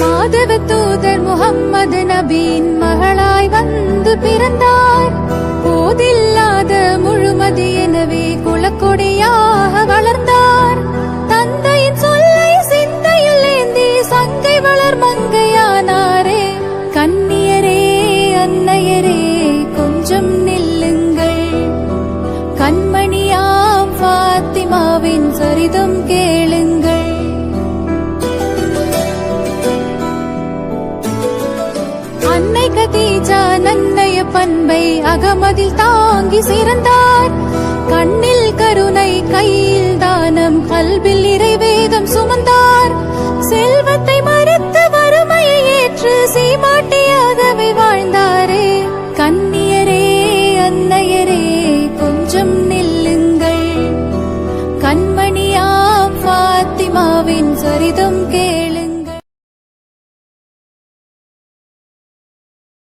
மாதவ தூதர் முகம்மது நபியின் மகளாய் வந்து பிறந்தார். போதில்லாத முழுமதி எனவே குலக்கொடியாக வளர்ந்தார். தந்தையின் சொல்லை சிந்தையில் ஏந்தி சங்கை வளர் மங்கையானாரே. கண்ணியரே அன்னையரே கொஞ்சம் நில்லுங்கள். கண்மணியாம் பாத்திமாவின் சரிதம் கேளுங்கள். அன்னை கதீஜா நன்னய பண்பை அகமதில் தாங்கி சிறந்தார். கண்ணில் கருணை கையில் தானம் கல்வில் இறைவேதம் சுமந்தார். செல்வத்தை மறுத்து வறுமையை ஏற்று சீமாட்டியாகவே வாழ்ந்தாரே. கண்ணியரே அன்னையரே கொஞ்சம் நில்லுங்கள். கண்மணியா பாத்திமாவின் சரிதம் கே